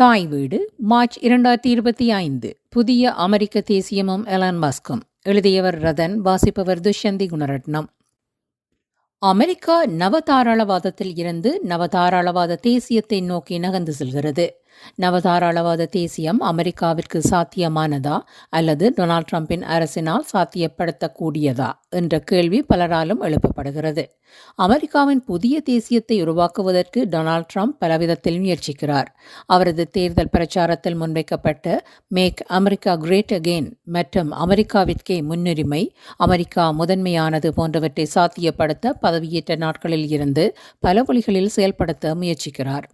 தாய் வீடு மார்ச் இரண்டாயிரத்தி இருபத்தி ஐந்து. புதிய அமெரிக்க தேசியமும் எலான் மஸ்கும். எழுதியவர் ரதன் வாசிப்பவர் துஷ்யந்தி குணரட்னம். அமெரிக்கா நவதாராளவாதத்தில் இருந்து நவதாராளவாத தேசியத்தை நோக்கி நகர்ந்து செல்கிறது. நவதாராளவாத தேசியம் அமெரிக்காவிற்கு சாத்தியமானதா அல்லது டொனால்ட் ட்ரம்பின் அரசினால் சாத்தியப்படுத்தக்கூடியதா என்ற கேள்வி பலராலும் எழுப்பப்படுகிறது. அமெரிக்காவின் புதிய தேசியத்தை உருவாக்குவதற்கு டொனால்ட் ட்ரம்ப் பலவிதத்தில் முயற்சிக்கிறார். அவரது தேர்தல் பிரச்சாரத்தில் முன்வைக்கப்பட்ட மேக் அமெரிக்கா கிரேட் அகெயின் மற்றும் அமெரிக்காவிற்கே முன்னுரிமை அமெரிக்கா முதன்மையானது போன்றவற்றை சாத்தியப்படுத்த பதவியேற்ற நாட்களில் இருந்து பல வழிகளில் செயல்படுத்த முயற்சிக்கிறார்.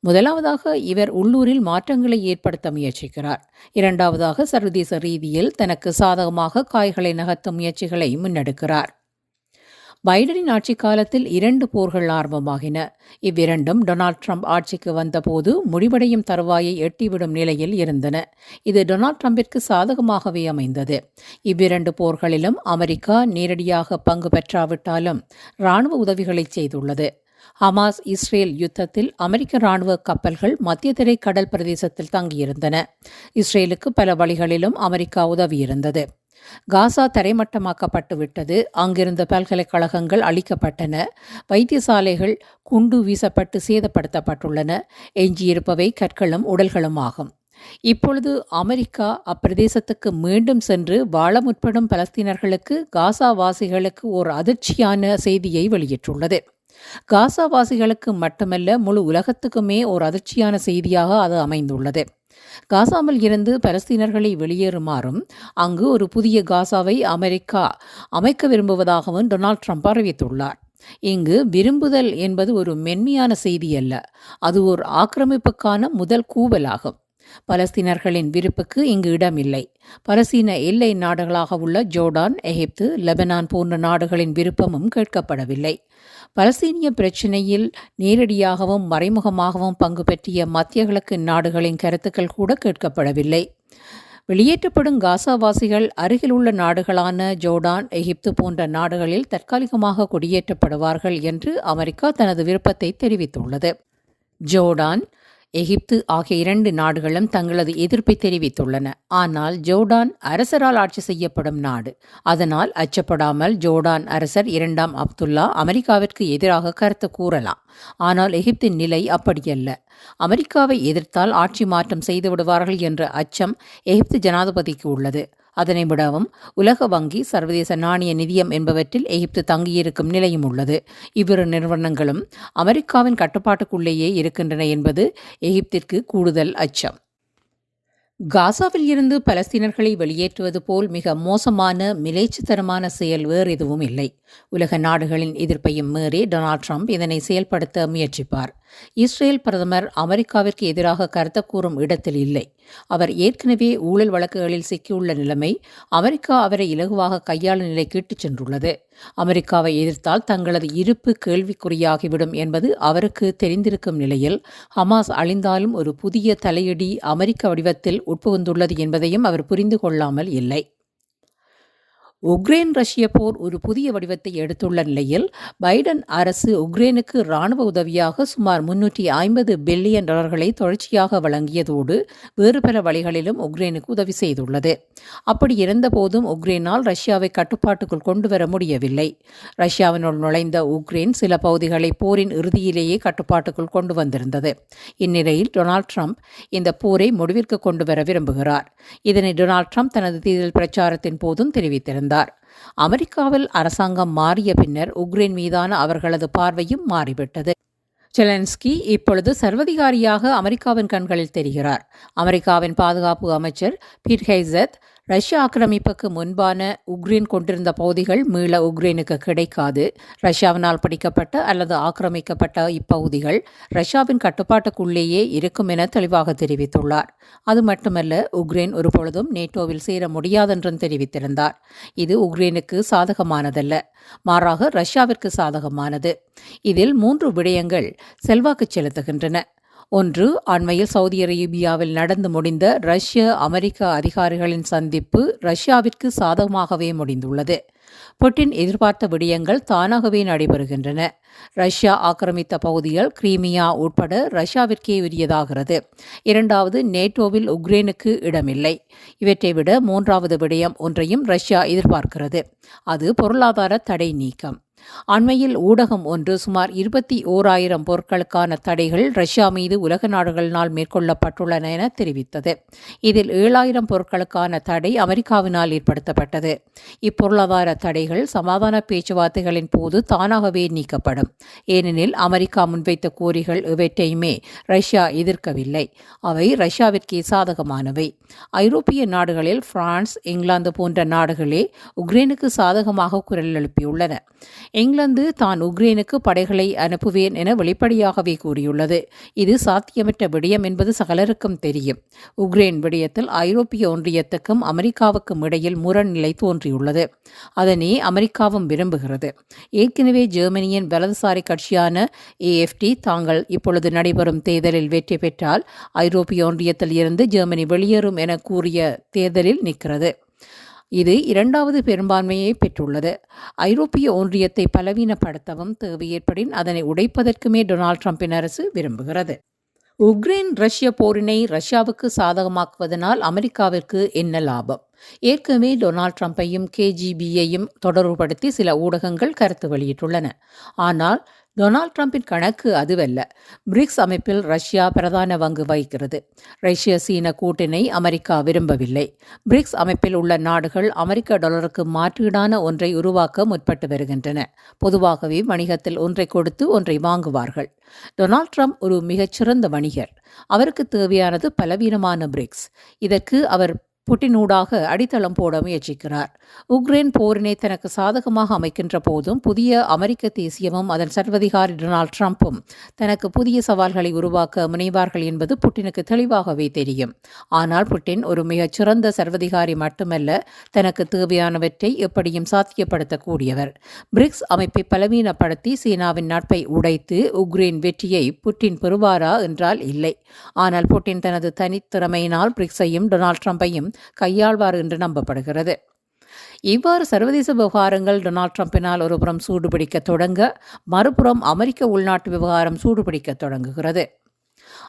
முதலாவதாக இவர் உள்ளூரில் மாற்றங்களை ஏற்படுத்த முயற்சிக்கிறார். இரண்டாவதாக சர்வதேச ரீதியில் தனக்கு சாதகமாக காய்களை நகர்த்தும் முயற்சிகளை முன்னெடுக்கிறார். பைடனின் ஆட்சி காலத்தில் இரண்டு போர்கள் ஆரம்பமாகின. இவ்விரண்டும் டொனால்ட் ட்ரம்ப் ஆட்சிக்கு வந்தபோது முடிவடையும் தருவாயை எட்டிவிடும் நிலையில் இருந்தன. இது டொனால்ட் ட்ரம்பிற்கு சாதகமாகவே அமைந்தது. இவ்விரண்டு போர்களிலும் அமெரிக்கா நேரடியாக பங்கு பெற்றாவிட்டாலும் இராணுவ உதவிகளை செய்துள்ளது. ஹமாஸ் இஸ்ரேல் யுத்தத்தில் அமெரிக்க ராணுவ கப்பல்கள் மத்திய திரை கடல் பிரதேசத்தில் தங்கியிருந்தன. இஸ்ரேலுக்கு பல வழிகளிலும் அமெரிக்கா உதவியிருந்தது. காசா தரைமட்டமாக்கப்பட்டு விட்டது அங்கிருந்த பல்கலைக்கழகங்கள் அளிக்கப்பட்டன வைத்தியசாலைகள் குண்டு வீசப்பட்டு சேதப்படுத்தப்பட்டுள்ளன. எஞ்சியிருப்பவை கற்களும் உடல்களும் ஆகும். இப்பொழுது அமெரிக்கா அப்பிரதேசத்துக்கு மீண்டும் சென்று வாழ முற்படும் பலஸ்தீனர்களுக்கு காசா வாசிகளுக்கு ஒரு அதிர்ச்சியான செய்தியை வெளியிட்டுள்ளது. காசாவாசிகளுக்கு மட்டுமல்ல முழு உலகத்துக்குமே ஒரு அதிர்ச்சியான செய்தியாக அது அமைந்துள்ளது. காசாவில் இருந்து பலஸ்தீனர்களை வெளியேறுமாறும் அங்கு ஒரு புதிய காசாவை அமெரிக்கா அமைக்க விரும்புவதாகவும் டொனால்ட் ட்ரம்ப் அறிவித்துள்ளார். இங்கு விரும்புதல் என்பது ஒரு மென்மையான செய்தி அல்ல அது ஒரு ஆக்கிரமிப்புக்கான முதல் கூவலாகும். பலஸ்தீனர்களின் விருப்புக்கு இங்கு இடமில்லை. பலஸ்தீன எல்லை நாடுகளாக உள்ள ஜோர்டான் எகிப்து லெபனான் போன்ற நாடுகளின் விருப்பமும் கேட்கப்படவில்லை. பலஸ்தீனிய பிரச்சினையில் நேரடியாகவும் மறைமுகமாகவும் பங்கு பெற்றிய மத்திய கிழக்கு நாடுகளின் கருத்துக்கள் கூட கேட்கப்படவில்லை. வெளியேற்றப்படும் காசாவாசிகள் அருகிலுள்ள நாடுகளான ஜோர்டான் எகிப்து போன்ற நாடுகளில் தற்காலிகமாக குடியேற்றப்படுவார்கள் என்று அமெரிக்கா தனது விருப்பத்தை தெரிவித்துள்ளது. ஜோர்டான் எகிப்து ஆகிய இரண்டு நாடுகளும் தங்களது எதிர்ப்பை தெரிவித்துள்ளன. ஆனால் ஜோர்டான் அரசரால் ஆட்சி செய்யப்படும் நாடு. அதனால் அச்சப்படாமல் ஜோர்டான் அரசர் இரண்டாம் அப்துல்லா அமெரிக்காவிற்கு எதிராக கருத்து கூறலாம். ஆனால் எகிப்தின் நிலை அப்படியல்ல. அமெரிக்காவை எதிர்த்தால் ஆட்சி மாற்றம் செய்து விடுவார்கள் என்ற அச்சம் எகிப்து ஜனாதிபதிக்கு உள்ளது. அதனை விடவும் உலக வங்கி சர்வதேச நாணய நிதியம் என்பவற்றில் எகிப்து தங்கியிருக்கும் நிலையும் உள்ளது. இவ்விரு நிறுவனங்களும் அமெரிக்காவின் கட்டுப்பாட்டுக்குள்ளேயே இருக்கின்றன என்பது எகிப்திற்கு கூடுதல் அச்சம். காசாவில் இருந்து பலஸ்தீனர்களை வெளியேற்றுவது போல் மிக மோசமான மிலேச்சுத்தரமான செயல் வேறு எதுவும் இல்லை. உலக நாடுகளின் எதிர்ப்பையும் மீறி டொனால்ட் ட்ரம்ப் இதனை செயல்படுத்த முயற்சிப்பார். இஸ்ரேல் பிரதமர் அமெரிக்காவிற்கு எதிராக கருத்து கூறும் இடத்தில் இல்லை. அவர் ஏற்கனவே ஊழல் வழக்குகளில் சிக்கியுள்ள நிலைமை அமெரிக்கா அவரை இலகுவாக கையாள நிலைக்கு இட்டுச் சென்றுள்ளது. அமெரிக்காவை எதிர்த்தால் தங்களது இருப்பு கேள்விக்குறியாகிவிடும் என்பது அவருக்கு தெரிந்திருக்கும் நிலையில் ஹமாஸ் அழிந்தாலும் ஒரு புதிய தலையடி அமெரிக்க வடிவத்தில் உட்புகுந்துள்ளது என்பதையும் அவர் புரிந்து கொள்ளாமல் இல்லை. உக்ரைன் ரஷ்ய போர் ஒரு புதிய வடிவத்தை எடுத்துள்ள நிலையில் பைடன் அரசு உக்ரைனுக்கு ராணுவ உதவியாக சுமார் முன்னூற்றி ஐம்பது பில்லியன் டாலர்களை தொடர்ச்சியாக வழங்கியதோடு வேறு பல வழிகளிலும் உக்ரைனுக்கு உதவி செய்துள்ளது. அப்படி இருந்தபோதும் உக்ரைனால் ரஷ்யாவை கட்டுப்பாட்டுக்குள் கொண்டு வர முடியவில்லை. ரஷ்யாவினுள் நுழைந்த உக்ரைன் சில பகுதிகளை போரின் இறுதியிலேயே கட்டுப்பாட்டுக்குள் கொண்டு வந்திருந்தது. இந்நிலையில் டொனால்ட் ட்ரம்ப் இந்த போரை முடிவிற்கு கொண்டு வர விரும்புகிறார். இதனை டொனால்ட் ட்ரம்ப் தனது தேர்தல் பிரச்சாரத்தின் போதும் தெரிவித்திருந்தார். இருந்தார் அமெரிக்காவில் அரசாங்கம் மாறிய பின்னர் உக்ரைன் மீதான அவர்களது பார்வையும் மாறிவிட்டது. செலன்ஸ்கி இப்பொழுது சர்வதிகாரியாக அமெரிக்காவின் கண்களில் தெரிகிறார். அமெரிக்காவின் பாதுகாப்பு அமைச்சர் பீட் ஹெய்சத் ரஷ்ய ஆக்கிரமிப்புக்கு முன்பான உக்ரைன் கொண்டிருந்த பகுதிகள் மீள உக்ரைனுக்கு கிடைக்காது. ரஷ்யாவினால் பிடிக்கப்பட்ட அல்லது ஆக்கிரமிக்கப்பட்ட இப்பகுதிகள் ரஷ்யாவின் கட்டுப்பாட்டுக்குள்ளேயே இருக்கும் என தெளிவாக தெரிவித்துள்ளார். அது மட்டுமல்ல உக்ரைன் ஒருபொழுதும் நேட்டோவில் சேர முடியாதென்றும் தெரிவித்திருந்தார். இது உக்ரைனுக்கு சாதகமானதல்ல மாறாக ரஷ்யாவிற்கு சாதகமானது. இதில் மூன்று விடயங்கள் செல்வாக்கு செலுத்துகின்றன. ஒன்று அண்மையில் சவுதி அரேபியாவில் நடந்து முடிந்த ரஷ்ய அமெரிக்க அதிகாரிகளின் சந்திப்பு ரஷ்யாவிற்கு சாதகமாகவே முடிந்துள்ளது. புட்டின் எதிர்பார்த்த விடயங்கள் தானாகவே நடைபெறுகின்றன. ரஷ்யா ஆக்கிரமித்த பகுதிகள் கிரீமியா உட்பட ரஷ்யாவிற்கே உரியதாகிறது. இரண்டாவது நேட்டோவில் உக்ரைனுக்கு இடமில்லை. இவற்றை விட மூன்றாவது விடயம் ஒன்றையும் ரஷ்யா எதிர்பார்க்கிறது. அது பொருளாதார தடை நீக்கம். அண்மையில் ஊடகம் ஒன்று சுமார் இருபத்தி ஓராயிரம் பொருட்களுக்கான தடைகள் ரஷ்யா மீது உலக நாடுகளினால் மேற்கொள்ளப்பட்டுள்ளன என தெரிவித்தது. இதில் ஏழாயிரம் பொருட்களுக்கான தடை அமெரிக்காவினால் ஏற்படுத்தப்பட்டது. இப்பொருளாதார தடைகள் சமாதான பேச்சுவார்த்தைகளின் போது தானாகவே நீக்கப்படும். ஏனெனில் அமெரிக்கா முன்வைத்த கோரிகள் இவற்றையுமே ரஷ்யா எதிர்க்கவில்லை. அவை ரஷ்யாவிற்கே சாதகமானவை. ஐரோப்பிய நாடுகளில் பிரான்ஸ் இங்கிலாந்து போன்ற நாடுகளே உக்ரைனுக்கு சாதகமாக குரல் எழுப்பியுள்ளன. இங்கிலாந்து தான் உக்ரைனுக்கு படைகளை அனுப்புவேன் என வெளிப்படையாகவே கூறியுள்ளது. இது சாத்தியமற்ற விடயம் என்பது சகலருக்கும் தெரியும். உக்ரைன் விடயத்தில் ஐரோப்பிய ஒன்றியத்துக்கும் அமெரிக்காவுக்கும் இடையில் முரண்நிலை தோன்றியுள்ளது. அதனை அமெரிக்காவும் விரும்புகிறது. ஏற்கனவே ஜெர்மனியின் வலதுசாரி கட்சியான ஏஎஃப்டி தாங்கள் இப்பொழுது நடைபெறும் தேர்தலில் வெற்றி பெற்றால் ஐரோப்பிய ஒன்றியத்தில் இருந்து ஜெர்மனி வெளியேறும் என கூறிய தேர்தலில் நிற்கிறது. இது இரண்டாவது பெரும்பான்மையை பெற்றுள்ளது. ஐரோப்பிய ஒன்றியத்தை பலவீனப்படுத்தவும் தேவை ஏற்படின் அதனை உடைப்பதற்குமே டொனால்ட் ட்ரம்பின் அரசு விரும்புகிறது. உக்ரைன் ரஷ்ய போரினை ரஷ்யாவுக்கு சாதகமாக்குவதனால் அமெரிக்காவிற்கு என்ன லாபம்? ஏற்கனவே டொனால்ட் ட்ரம்பையும் கேஜிபியையும் தொடர்புபடுத்தி சில ஊடகங்கள் கருத்து வெளியிட்டுள்ளன. ஆனால் டொனால்ட் ட்ரம்பின் கணக்கு அதுவல்ல. பிரிக்ஸ் அமைப்பில் ரஷ்யா பிரதான பங்கு வகிக்கிறது. ரஷ்ய சீன கூட்டினை அமெரிக்கா விரும்பவில்லை. பிரிக்ஸ் அமைப்பில் உள்ள நாடுகள் அமெரிக்க டாலருக்கு மாற்றீடான ஒன்றை உருவாக்க முற்பட்டு வருகின்றன. பொதுவாகவே வணிகத்தில் ஒன்றை கொடுத்து ஒன்றை வாங்குவார்கள். டொனால்ட் ட்ரம்ப் ஒரு மிகச்சிறந்த வணிகர். அவருக்கு தேவையானது பலவீனமான பிரிக்ஸ். இதற்கு அவர் புட்டினூடாக அடித்தளம் போட முயற்சிக்கிறார். உக்ரைன் போரினை தனக்கு சாதகமாக அமைக்கின்ற போதும் புதிய அமெரிக்க தேசியமும் அதன் சர்வதிகாரி டொனால்ட் ட்ரம்ப்பும் தனக்கு புதிய சவால்களை உருவாக்க முனைவார்கள் என்பது புட்டினுக்கு தெளிவாகவே தெரியும். ஆனால் புட்டின் ஒரு மிகச் சிறந்த சர்வதிகாரி மட்டுமல்ல தனக்கு தேவையானவற்றை எப்படியும் சாத்தியப்படுத்தக்கூடியவர். பிரிக்ஸ் அமைப்பை பலவீனப்படுத்தி சீனாவின் நட்பை உடைத்து உக்ரைன் வெற்றியை புட்டின் பெறுவாரா என்றால் இல்லை. ஆனால் புட்டின் தனது தனித்திறமையினால் பிரிக்ஸையும் டொனால்ட் ட்ரம்பையும் கையாள்வார் என்று நம்பப்படுகிறது. இவ்வாறு சர்வதேச விவகாரங்கள் டொனால்ட் ட்ரம்பினால் ஒருபுறம் சூடுபிடிக்க தொடங்க மறுபுறம் அமெரிக்க உள்நாட்டு விவகாரம் சூடுபிடிக்க தொடங்குகிறது.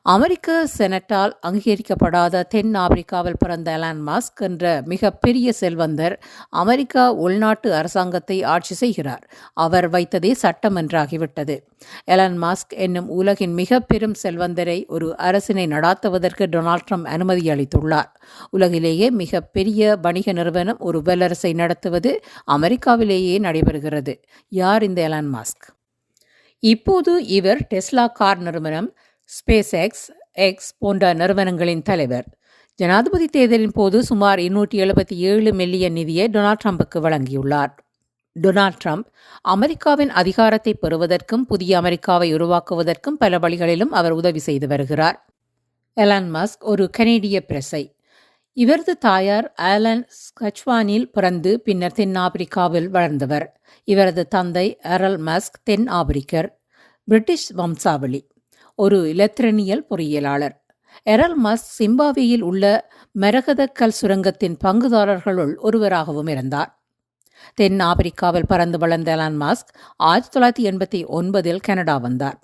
அமெரிக்க செனட்டால் அங்கீகரிக்கப்படாத தென் ஆப்பிரிக்காவில் பிறந்த எலான் மாஸ்க் என்ற மிகப்பெரிய செல்வந்தர் அமெரிக்கா உள்நாட்டு அரசாங்கத்தை ஆட்சி செய்கிறார். அவர் வைத்ததே சட்டம் என்றாகிவிட்டது. எலான் மாஸ்க் என்னும் உலகின் மிக பெரும் செல்வந்தரை ஒரு அரசினை நடாத்துவதற்கு டொனால்ட் ட்ரம்ப் அனுமதி அளித்துள்ளார். உலகிலேயே மிக பெரிய வணிக நிறுவனம் ஒரு வல்லரசை நடத்துவது அமெரிக்காவிலேயே நடைபெறுகிறது. யார் இந்த எலான் மாஸ்க்? இப்போது இவர் டெஸ்லா கார் நிறுவனம் ஸ்பேஸ் எக்ஸ் எக்ஸ் போன்ற நிறுவனங்களின் தலைவர். ஜனாதிபதி தேர்தலின் போது சுமார் இருநூற்றி எழுபத்தி ஏழு மில்லியன் நிதியை டொனால்ட் ட்ரம்புக்கு வழங்கியுள்ளார். டொனால்ட் ட்ரம்ப் அமெரிக்காவின் அதிகாரத்தை பெறுவதற்கும் புதிய அமெரிக்காவை உருவாக்குவதற்கும் பல வழிகளிலும் அவர் உதவி செய்து வருகிறார். எலான் மஸ்க் ஒரு கனேடிய பிரசை. இவரது தாயார் ஆலன் ஸ்கச்வானில் பிறந்து பின்னர் தென்னாப்பிரிக்காவில் வளர்ந்தவர். இவரது தந்தை அரல் மஸ்க் தென் ஆப்பிரிக்கர். பிரிட்டிஷ் வம்சாவளி. ஒரு இலத்திரனியல் பொறியியலாளர். எரல் மஸ்க் சிம்பாவேயில் உள்ள மெரகதக்கல் சுரங்கத்தின் பங்குதாரர்களுள் ஒருவராகவும் இருந்தார். தென் ஆப்பிரிக்காவில் பறந்து வளர்ந்த எலான் மாஸ்க் ஆயிரத்தி தொள்ளாயிரத்தி எண்பத்தி ஒன்பதில் கனடா வந்தார்.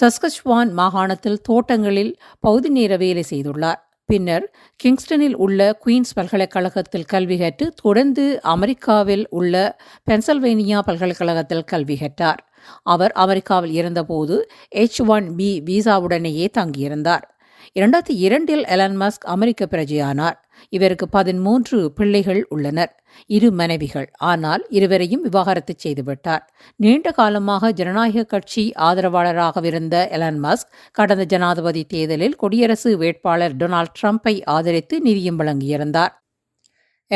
சஸ்கச்வான் மாகாணத்தில் தோட்டங்களில் பகுதி நேர வேலை செய்துள்ளார். பின்னர் கிங்ஸ்டனில் உள்ள குயின்ஸ் பல்கலைக்கழகத்தில் கல்வி கற்று தொடர்ந்து அமெரிக்காவில் உள்ள பென்சல்வேனியா பல்கலைக்கழகத்தில் கல்வி கற்றார். அவர் அமெரிக்காவில் இருந்தபோது எச் ஒன் பி விசாவுடனேயே தங்கியிருந்தார். இரண்டாயிரத்தி இரண்டில் எலன் மஸ்க் அமெரிக்க பிரஜையானார். இவருக்கு பதிமூன்று பிள்ளைகள் உள்ளனர். இரு மனைவிகள். ஆனால் இருவரையும் விவாகரத்து செய்துவிட்டார் நீண்ட காலமாக ஜனநாயக கட்சி ஆதரவாளராகவிருந்த எலன் மஸ்க் கடந்த ஜனாதிபதி தேர்தலில் குடியரசு வேட்பாளர் டொனால்ட் ட்ரம்பை ஆதரித்து நிதியும் வழங்கியிருந்தார்.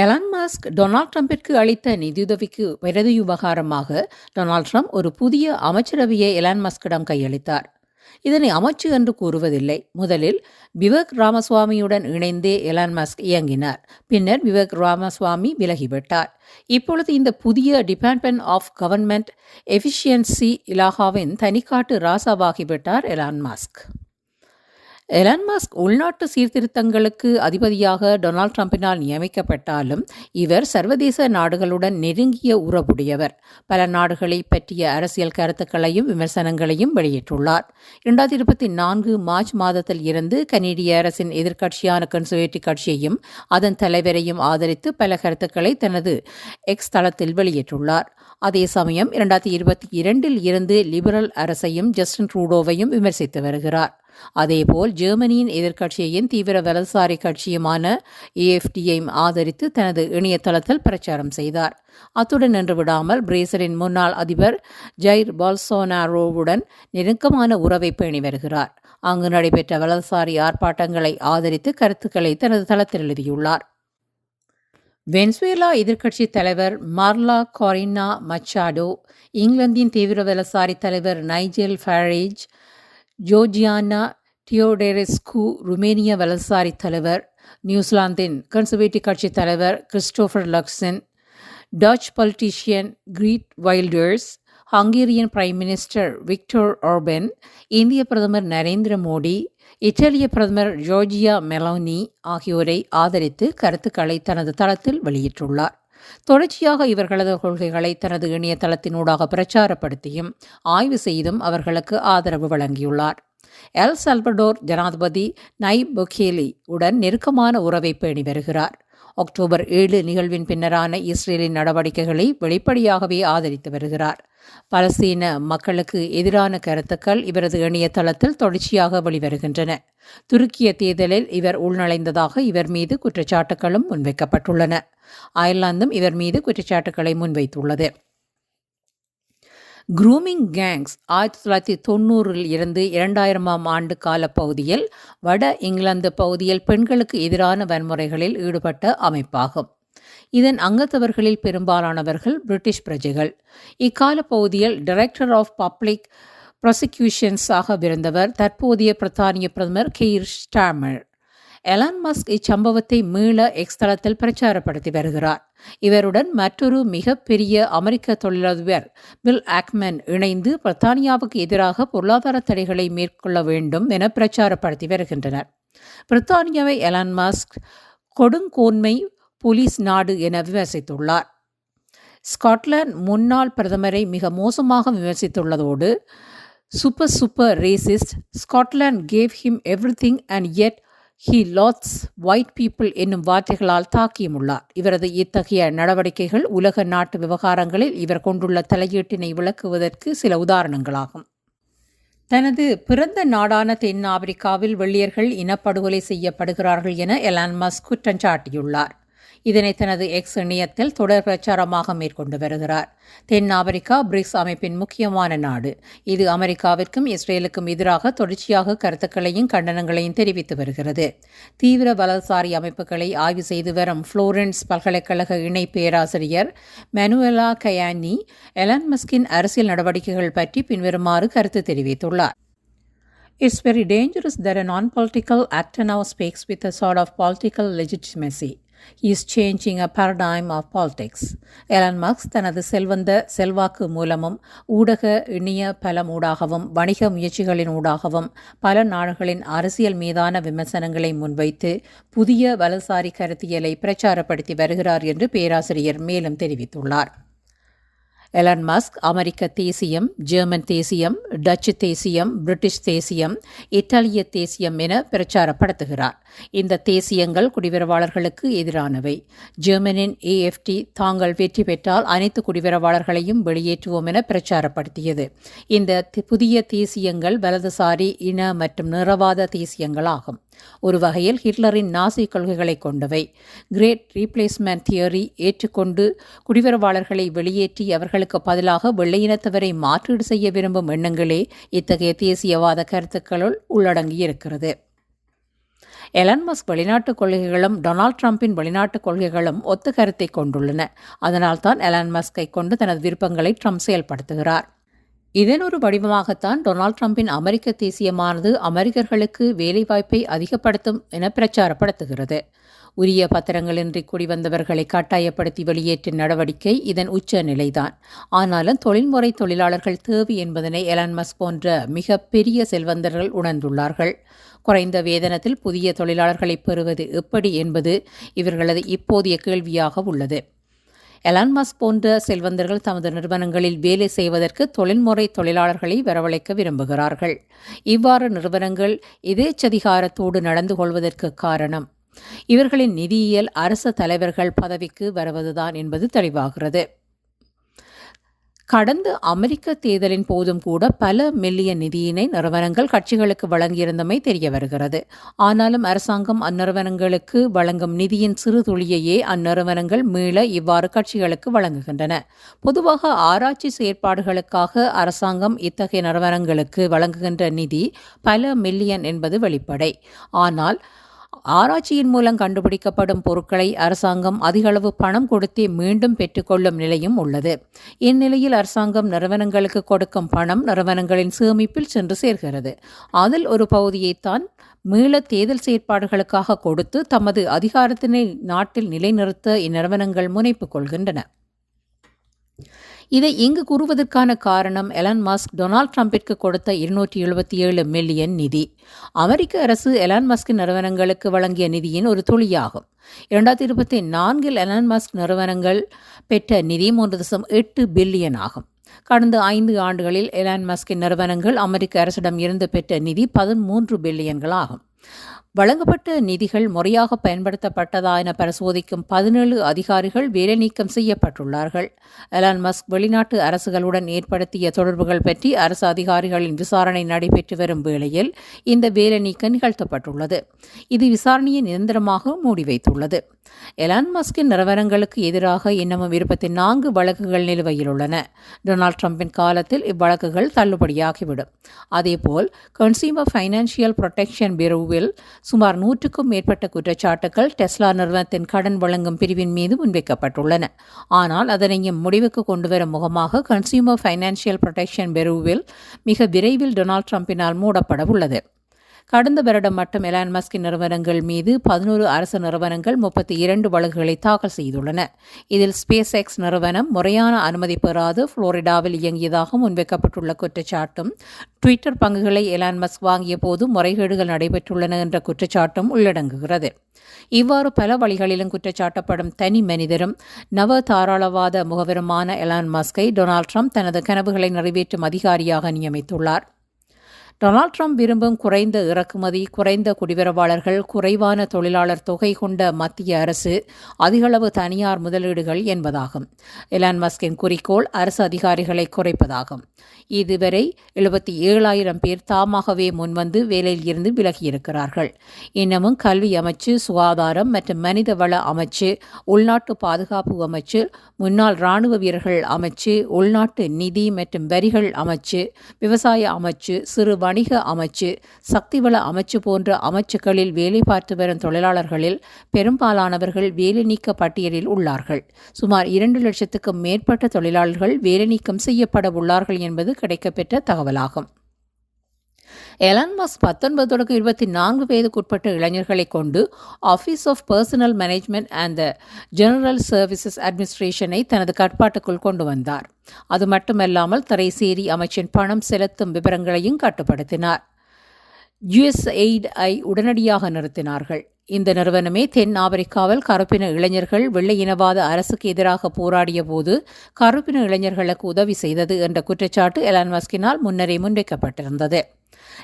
எலான் மாஸ்க் டொனால்ட் ட்ரம்பிற்கு அளித்த நிதியுதவிக்கு பிரதி விவகாரமாக டொனால்ட் ட்ரம்ப் ஒரு புதிய அமைச்சரவையை எலான் மாஸ்கிடம் கையளித்தார். இதனை அமைச்சு என்று கூறுவதில்லை. முதலில் விவேக் ராமசுவாமியுடன் இணைந்தே எலான் மாஸ்க் இயங்கினார். பின்னர் விவேக் ராமசுவாமி விலகிவிட்டார். இப்பொழுது இந்த புதிய டிபார்ட்மெண்ட் ஆஃப் கவர்மெண்ட் எஃபிஷியன்சி இலாகாவின் தனிக்காட்டு ராசாவாகிவிட்டார் எலான் மாஸ்க் எலான் மாஸ்க் உள்நாட்டு சீர்திருத்தங்களுக்கு அதிபதியாக டொனால்ட் ட்ரம்பினால் நியமிக்கப்பட்டாலும் இவர் சர்வதேச நாடுகளுடன் நெருங்கிய உறவுடையவர். பல நாடுகளை பற்றிய அரசியல் கருத்துக்களையும் விமர்சனங்களையும் வெளியிட்டுள்ளார். இரண்டாயிரத்தி இருபத்தி நான்கு மார்ச் மாதத்தில் இருந்து கனேடிய அரசின் எதிர்க்கட்சியான கன்சர்வேட்டிவ் கட்சியையும் அதன் தலைவரையும் ஆதரித்து பல கருத்துக்களை தனது எக்ஸ் தளத்தில் வெளியிட்டுள்ளார். அதே சமயம் இரண்டாயிரத்தி இருபத்தி இரண்டில் இருந்து லிபரல் அரசையும் ஜஸ்டின் ட்ரூடோவையும் விமர்சித்து வருகிறார். அதேபோல் ஜெர்மனியின் எதிர்க்கட்சியின் தீவிர வலதுசாரி கட்சியுமான ஏஎஃப்டியையும் ஆதரித்து தனது இணையதளத்தில் பிரச்சாரம் செய்தார். அத்துடன் நின்று விடாமல் பிரேசிலின் முன்னாள் அதிபர் ஜைர் பால்சோனாரோவுடன் நெருக்கமான உறவை பேணி வருகிறார். அங்கு நடைபெற்ற வலதுசாரி ஆர்ப்பாட்டங்களை ஆதரித்து கருத்துக்களை தனது தளத்தில் எழுதியுள்ளார். வென்சுவேலா எதிர்க்கட்சி தலைவர் மார்லா கொரினா மச்சாடோ இங்கிலாந்தின் தீவிர வலதுசாரி தலைவர் நைஜெல் ஃபாரேஜ் ஜோர்ஜியானா டியோடெரெஸ்கு ருமேனிய வலதுசாரி தலைவர் நியூசிலாந்தின் கன்சர்வேட்டிவ் கட்சி தலைவர் Christopher Luxon Dutch politician Geert Wilders Hungarian prime minister Viktor Orban இந்திய பிரதமர் நரேந்திர மோடி இத்தாலிய பிரதமர் ஜோர்ஜியா மெலோனி ஆகியோரை ஆதரித்து கருத்துக்களை தனது தளத்தில் வெளியிட்டுள்ளார். தொடர்ச்சியாக இவர்களது கொள்கைகளை தனது இணையதளத்தினூடாக பிரச்சாரப்படுத்தியும் ஆய்வு செய்தும் அவர்களுக்கு ஆதரவு வழங்கியுள்ளார். எல் சல்வடோர் ஜனாதிபதி நை பொகேலி உடன் நெருக்கமான உறவை பேணி வருகிறார். அக்டோபர் ஏழு நிகழ்வின் பின்னரான இஸ்ரேலின் நடவடிக்கைகளை வெளிப்படையாகவே ஆதரித்து வருகிறார். பலஸ்தீன மக்களுக்கு எதிரான கருத்துக்கள் இவரது இணையதளத்தில் தொடர்ச்சியாக வெளிவருகின்றன. துருக்கிய தேர்தலில் இவர் உள்நுழைந்ததாக இவர் மீது குற்றச்சாட்டுகளும் முன்வைக்கப்பட்டுள்ளன. அயர்லாந்தும் இவர் மீது குற்றச்சாட்டுகளை முன்வைத்துள்ளது. குரூமிங் கேங்ஸ் ஆயிரத்தி தொள்ளாயிரத்தி தொண்ணூறில் இருந்து இரண்டாயிரமாம் ஆண்டு காலப்பகுதியில் வட இங்கிலாந்து பகுதியில் பெண்களுக்கு எதிரான வன்முறைகளில் ஈடுபட்ட அமைப்பாகும். இதன் அங்கத்தவர்களில் பெரும்பாலானவர்கள் பிரிட்டிஷ் பிரஜைகள். இக்கால பகுதியில் டைரக்டர் ஆஃப் பப்ளிக் ப்ராசிக்யூஷன்ஸாக இருந்தவர் தற்போதைய பிரித்தானிய பிரதமர் கெய்ர் ஸ்டாமர். எலான் மஸ்க் இச்சம்பவத்தை மீள எக்ஸ் தளத்தில் பிரச்சாரப்படுத்தி வருகிறார். இவருடன் மற்றொரு மிகப்பெரிய அமெரிக்க தொழிலதிபர் பில் ஆக்மன் இணைந்து பிரித்தானியாவுக்கு எதிராக பொருளாதார தடைகளை மேற்கொள்ள வேண்டும் என பிரச்சாரப்படுத்தி வருகின்றனர். பிரித்தானியாவை எலான் மஸ்க் கொடுங்கோன்மை போலீஸ் நாடு என விமர்சித்துள்ளார். ஸ்காட்லாந்து முன்னாள் பிரதமரை மிக மோசமாக விமர்சித்துள்ளதோடு super super racist Scotland gave him everything and at he lots white people என்னும் வார்த்தைகளால் தாக்கியுமுள்ளார். இவரது இத்தகைய நடவடிக்கைகள் உலக நாட்டு விவகாரங்களில் இவர் கொண்டுள்ள தலையீட்டினை விளக்குவதற்கு சில உதாரணங்களாகும். தனது பிறந்த நாடான தென் ஆப்பிரிக்காவில் வெள்ளியர்கள் இனப்படுகொலை செய்யப்படுகிறார்கள் என எலான் மஸ்க் குற்றம் சாட்டியுள்ளார். இதனை தனது எக்ஸ் இணையத்தில் தொடர் பிரச்சாரமாக மேற்கொண்டு வருகிறார். தென் ஆப்பிரிக்கா பிரிக்ஸ் அமைப்பின் முக்கியமான நாடு. இது அமெரிக்காவிற்கும் இஸ்ரேலுக்கும் எதிராக தொடர்ச்சியாக கருத்துக்களையும் கண்டனங்களையும் தெரிவித்து வருகிறது. தீவிர வலதுசாரி அமைப்புகளை ஆய்வு செய்து வரும் புளோரன்ஸ் பல்கலைக்கழக இணை பேராசிரியர் மெனுவலா கயானி எலன் மஸ்கின் அரசியல் நடவடிக்கைகள் பற்றி பின்வருமாறு கருத்து தெரிவித்துள்ளார். It's very dangerous that a non political actor now speaks with a sort of political legitimacy. Is changing a paradigm of politics Elon mugs தனது செல்வந்த செல்வாக்கு மூலமும் ஊடக இணைய பலம் ஊடாகவும் வணிக முயற்சிகளின் ஊடாகவும் பல நாடுகளின் அரசியல் மீதான விமர்சனங்களை முன்வைத்து புதிய வலதுசாரி கருத்தியலை பிரச்சாரப்படுத்தி வருகிறார் என்று பேராசிரியர் மேலும் தெரிவித்துள்ளார். எலன் மஸ்க் அமெரிக்க தேசியம் ஜெர்மன் தேசியம் டச்சு தேசியம் பிரிட்டிஷ் தேசியம் இத்தாலிய தேசியம் என பிரச்சாரப்படுத்துகிறார். இந்த தேசியங்கள் குடிவரவாளர்களுக்கு எதிரானவை. ஜெர்மனின் ஏஎஃப்டி தாங்கள் வெற்றி பெற்றால் அனைத்து குடிவரவாளர்களையும் வெளியேற்றுவோம் என பிரச்சாரப்படுத்தியது. இந்த புதிய தேசியங்கள் வலதுசாரி இன மற்றும் நிறவாத தேசியங்களாகும். ஒரு வகையில் ஹிட்லரின் நாசி கொள்கைகளை கொண்டவை. கிரேட் ரீப்ளேஸ்மெண்ட் தியரி ஏற்றுக்கொண்டு குடிவரவாளர்களை வெளியேற்றி அவர்களுக்கு பதிலாக வெள்ளையினத்தவரை மாற்றீடு செய்ய விரும்பும் எண்ணங்களே இத்தகைய தேசியவாத கருத்துக்களுள் உள்ளடங்கியிருக்கிறது. எலன் மஸ்க் வெளிநாட்டு கொள்கைகளும் டொனால்ட் ட்ரம்பின் வெளிநாட்டு கொள்கைகளும் ஒத்த கருத்தை கொண்டுள்ளன. அதனால்தான் எலன் மஸ்கை கொண்டு தனது விருப்பங்களை ட்ரம்ப் செயல்படுத்துகிறார். இதன் ஒரு வடிவமாகத்தான் டொனால்ட் ட்ரம்பின் அமெரிக்க தேசியமானது அமெரிக்கர்களுக்கு வேலைவாய்ப்பை அதிகப்படுத்தும் என பிரச்சாரப்படுத்துகிறது. உரிய பத்திரங்களின்றி குடிவந்தவர்களை கட்டாயப்படுத்தி வெளியேற்றும் நடவடிக்கை இதன் உச்ச நிலைதான். ஆனாலும் தொழில்முறை தொழிலாளர்கள் தேவை என்பதனை எலான்மஸ் போன்ற மிக பெரிய செல்வந்தர்கள் உணர்ந்துள்ளார்கள். குறைந்த வேதனத்தில் புதிய தொழிலாளர்களை பெறுவது எப்படி என்பது இவர்களது இப்போதைய கேள்வியாக உள்ளது. எலான் மஸ்க் போன்ற செல்வந்தர்கள் தமது நிறுவனங்களில் வேலை செய்வதற்கு தொழில்முறை தொழிலாளர்களை வரவழைக்க விரும்புகிறார்கள். இவ்வாறு நிறுவனங்கள் எதேச்சதிகாரத்தோடு நடந்து கொள்வதற்கு காரணம் இவர்களின் நிதியியல் அரசு தலைவர்கள் பதவிக்கு வருவதுதான் என்பது தெளிவாகிறது. கடந்த அமெரிக்க தேர்தலின் போதும் கூட பல மில்லியன் நிதியினை நிறுவனங்கள் கட்சிகளுக்கு வழங்கியிருந்தமை தெரிய வருகிறது. ஆனாலும் அரசாங்கம் அந்நிறுவனங்களுக்கு வழங்கும் நிதியின் சிறு துளியையே அந்நிறுவனங்கள் மீள இவ்வாறு கட்சிகளுக்கு வழங்குகின்றன. பொதுவாக ஆராய்ச்சி செயற்பாடுகளுக்காக அரசாங்கம் இத்தகைய நிறுவனங்களுக்கு வழங்குகின்ற நிதி பல மில்லியன் என்பது வெளிப்படை. ஆனால் ஆராய்ச்சியின் மூலம் கண்டுபிடிக்கப்படும் பொருட்களை அரசாங்கம் அதிகளவு பணம் கொடுத்தே மீண்டும் பெற்றுக்கொள்ளும் நிலையும் உள்ளது. இந்நிலையில் அரசாங்கம் நிறுவனங்களுக்கு கொடுக்கும் பணம் நிறுவனங்களின் சேமிப்பில் சென்று சேர்கிறது. அதில் ஒரு பகுதியைத்தான் மீள தேர்தல் செயற்பாடுகளுக்காக கொடுத்து தமது அதிகாரத்தினை நாட்டில் நிலைநிறுத்த இந்நிறுவனங்கள் முனைப்பு கொள்கின்றன. இதை இங்கு கூறுவதற்கான காரணம் எலான் மஸ்க் டொனால்ட் ட்ரம்பிற்கு கொடுத்த இருநூற்றி எழுபத்தி ஏழு மில்லியன் நிதி. அமெரிக்க அரசு எலான் மஸ்க் நிறுவனங்களுக்கு வழங்கிய நிதியின் ஒரு துளியாகும். இரண்டாயிரத்தி இருபத்தி நான்கில் எலான் மஸ்க் நிறுவனங்கள் பெற்ற நிதி மூன்று தசம் எட்டு பில்லியன் ஆகும். கடந்த ஐந்து ஆண்டுகளில் எலான் மஸ்கின் நிறுவனங்கள் அமெரிக்க அரசிடம் இருந்து பெற்ற நிதி பதிமூன்று பில்லியன்கள் ஆகும். வழங்கப்பட்ட நிதிகள் முறையாக பயன்படுத்தப்பட்டதா என பரிசோதிக்கும் பதினேழு அதிகாரிகள் வேலைநீக்கம் செய்யப்பட்டுள்ளார்கள். எலான் மஸ்க் வெளிநாட்டு அரசுகளுடன் ஏற்படுத்திய தொடர்புகள் பற்றி அரசு அதிகாரிகளின் விசாரணை நடைபெற்று வரும் வேளையில் இந்த வேலைநீக்கம் நிகழ்த்தப்பட்டுள்ளது. இது விசாரணையை நிரந்தரமாக மூடி வைத்துள்ளது எலான் மஸ்கின் நிறுவனங்களுக்கு எதிராக இன்னமும் இருபத்தி நான்கு வழக்குகள் நிலுவையில் உள்ளன. டொனால்ட் ட்ரம்பின் காலத்தில் இவ்வழக்குகள் தள்ளுபடியாகிவிடும். அதேபோல் கன்சியூமர் ஃபைனான்சியல் புரொடெக்ஷன் பியூரோவில் சுமார் நூற்றுக்கும் மேற்பட்ட குற்றச்சாட்டுகள் டெஸ்லா நிறுவனத்தின் கடன் வழங்கும் பிரிவின் மீது முன்வைக்கப்பட்டுள்ளன. ஆனால் அதனையும் முடிவுக்கு கொண்டுவரும் முகமாக கன்சியூமர் ஃபைனான்சியல் புரொடெக்ஷன் பெருவில் மிக விரைவில் டொனால்ட் ட்ரம்பினால் மூடப்பட உள்ளது கடந்த வருடம் மட்டும் எலான் மஸ்கின் நிறுவனங்கள் மீது பதினோரு அரசு நிறுவனங்கள் முப்பத்தி இரண்டு வழக்குகளை தாக்கல் செய்துள்ளன. இதில் ஸ்பேஸ் எக்ஸ் நிறுவனம் முறையான அனுமதி பெறாது புளோரிடாவில் இயங்கியதாக முன்வைக்கப்பட்டுள்ள குற்றச்சாட்டும் ட்விட்டர் பங்குகளை எலான் மஸ்க் வாங்கிய போது முறைகேடுகள் நடைபெற்றுள்ளன என்ற குற்றச்சாட்டும் உள்ளடங்குகிறது. இவ்வாறு பல வழிகளிலும் குற்றச்சாட்டப்படும் தனி மனிதரும் நவ தாராளவாத முகவருமான எலான் மஸ்கை டொனால்ட் ட்ரம்ப் தனது கனவுகளை நிறைவேற்றும் அதிகாரியாக நியமித்துள்ளார். டொனால்ட் ட்ரம்ப் விரும்பும் குறைந்த இறக்குமதி குறைந்த குடிவரவாளர்கள் குறைவான தொழிலாளர் தொகை கொண்ட மத்திய அரசு அதிகளவு தனியார் முதலீடுகள் என்பதாகும். எலான் மஸ்கின் குறிக்கோள் அரசு அதிகாரிகளை குறைப்பதாகும். இதுவரை எழுபத்தி ஏழாயிரம் பேர் தாமாகவே முன்வந்து வேலையில் இருந்து விலகியிருக்கிறார்கள். இன்னமும் கல்வி அமைச்சு சுகாதாரம் மற்றும் மனித வள அமைச்சு உள்நாட்டு பாதுகாப்பு அமைச்சு முன்னாள் இராணுவ வீரர்கள் அமைச்சு உள்நாட்டு நிதி மற்றும் வரிகள் அமைச்சு விவசாய அமைச்சு சிறு வணிக அமைச்சு சக்திவள அமைச்சு போன்ற அமைச்சுக்களில் வேலை பார்த்து வரும் தொழிலாளர்களில் பெரும்பாலானவர்கள் வேலை நீக்க பட்டியலில் உள்ளார்கள். சுமார் இரண்டு லட்சத்துக்கும் மேற்பட்ட தொழிலாளர்கள் வேலை நீக்கம் செய்யப்பட உள்ளார்கள் என்பது கிடைக்கப்பெற்ற தகவலாகும். எலான் மஸ்க் பத்தொன்பது தொடக்கம் இருபத்தி நான்கு வயதுக்குட்பட்ட இளைஞர்களை கொண்டு office of personnel management and the general services அட்மினிஸ்ட்ரேஷனை தனது கட்பாட்டுக்குள் கொண்டு வந்தார். அது மட்டுமல்லாமல் திரைசேரி அமைச்சின் பணம் செலுத்தும் விவரங்களையும் கட்டுப்படுத்தினார். யுஎஸ்எய்ட் ஐ உடனடியாக நிறுத்தினார்கள். இந்த நிறுவனமே தென் ஆப்பிரிக்காவில் கருப்பின இளைஞர்கள் வெள்ளை இனவாத அரசுக்கு எதிராக போராடிய போது கருப்பின இளைஞர்களுக்கு உதவி செய்தது என்ற குற்றச்சாட்டு எலான் மஸ்கினால் முன்னரே முன்வைக்கப்பட்டிருந்தது.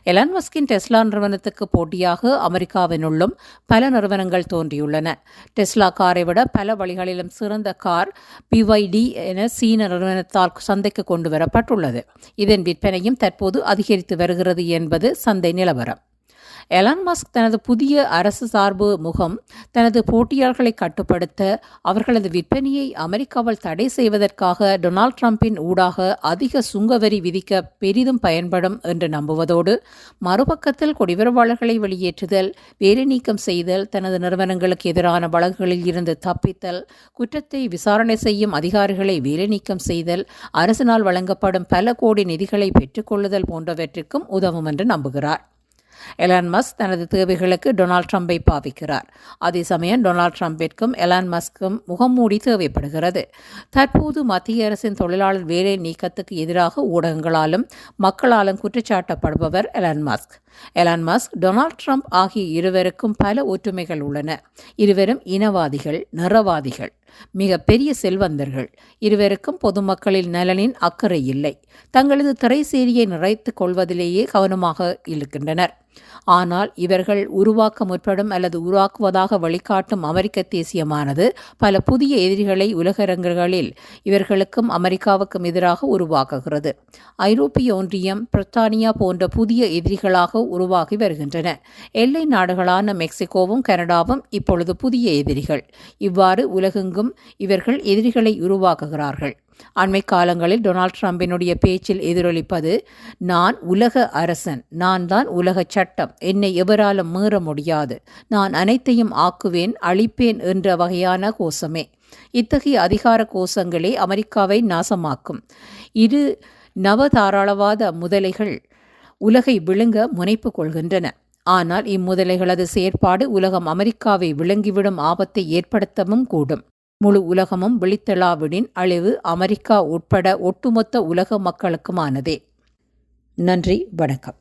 எலான் மஸ்கின் டெஸ்லா நிறுவனத்துக்கு போட்டியாக அமெரிக்காவினுள்ளும் பல நிறுவனங்கள் தோன்றியுள்ளன. டெஸ்லா காரை விட பல வழிகளிலும் சிறந்த கார் பிஒய்டி என சீன நிறுவனத்தால் சந்தைக்கு கொண்டு வரப்பட்டுள்ளது இதன் விற்பனையும் தற்போது அதிகரித்து வருகிறது என்பது சந்தை நிலவரம். எலான் மஸ்க் தனது புதிய அரசு சார்பு முகம் தனது போட்டியாளர்களை கட்டுப்படுத்த அவர்களது விற்பனையை அமெரிக்காவில் தடை செய்வதற்காக டொனால்ட் ட்ரம்பின் ஊடாக அதிக சுங்கவரி விதிக்க பெரிதும் பயன்படும் என்று நம்புவதோடு மறுபக்கத்தில் குடிவரவாளர்களை வெளியேற்றுதல் வேலை நீக்கம் செய்தல் தனது நிறுவனங்களுக்கு எதிரான வழக்குகளில் இருந்து தப்பித்தல் குற்றத்தை விசாரணை செய்யும் அதிகாரிகளை வேலை நீக்கம் செய்தல் அரசினால் வழங்கப்படும் பல கோடி நிதிகளை பெற்றுக்கொள்ளுதல் போன்றவற்றிற்கும் உதவும் என்று நம்புகிறார். எலான் மஸ்க் தனது தேவைகளுக்கு டொனால்ட் ட்ரம்பை பாவிக்கிறார். அதே சமயம் டொனால்ட் ட்ரம்பிற்கும் எலான் மஸ்க்கும் முகமூடி தேவைப்படுகிறது. தற்போது மத்திய அரசின் தொழிலாளர் வேலை நீக்கத்துக்கு எதிராக ஊடகங்களாலும் மக்களாலும் குற்றச்சாட்டப்படுபவர் Elon Musk. Elon Musk Donald Trump ஆகிய இருவருக்கும் பல ஒற்றுமைகள் உள்ளன. இருவரும் இனவாதிகள் நிறவாதிகள். மிக பெரிய செல்வந்தர்கள். இருவருக்கும் பொதுமக்களின் நலனின் அக்கறை இல்லை. தங்களது திரைசேரியை நிறைத்துக் கொள்வதிலேயே கவனமாக இருக்கின்றனர். ஆனால் இவர்கள் உருவாக்க முற்படும் அல்லது உருவாக்குவதாக வழிகாட்டும் அமெரிக்க தேசியமானது பல புதிய எதிரிகளை உலகரங்குகளில் இவர்களுக்கும் அமெரிக்காவுக்கும் எதிராக உருவாக்குகிறது. ஐரோப்பிய ஒன்றியம் பிரித்தானியா போன்ற புதிய எதிரிகளாக உருவாகி வருகின்றன. எல்லை நாடுகளான மெக்சிகோவும் கனடாவும் இப்பொழுது புதிய எதிரிகள். இவ்வாறு உலகெங்கும் இவர்கள் எதிரிகளை உருவாக்குகிறார்கள். அண்மை காலங்களில் டொனால்ட் ட்ரம்பினுடைய பேச்சில் எதிரொலிப்பது நான் உலக அரசன் நான் தான் உலக சட்டம் என்னை எவராலும் மீற முடியாது நான் அனைத்தையும் ஆக்குவேன் அழிப்பேன் என்ற வகையான கோஷமே. இத்தகைய அதிகார கோஷங்களே அமெரிக்காவை நாசமாக்கும். இரு நவதாராளவாத முதலைகள் உலகை விழுங்க முனைப்பு கொள்கின்றன. ஆனால் இம்முதலைகளது செயற்பாடு உலகம் அமெரிக்காவை விளங்கிவிடும் ஆபத்தை ஏற்படுத்தவும் கூடும். முழு உலகமும் விழித்தெழாவிடின் அழிவு அமெரிக்கா உட்பட ஒட்டுமொத்த உலக மக்களுக்குமானதே. நன்றி வணக்கம்.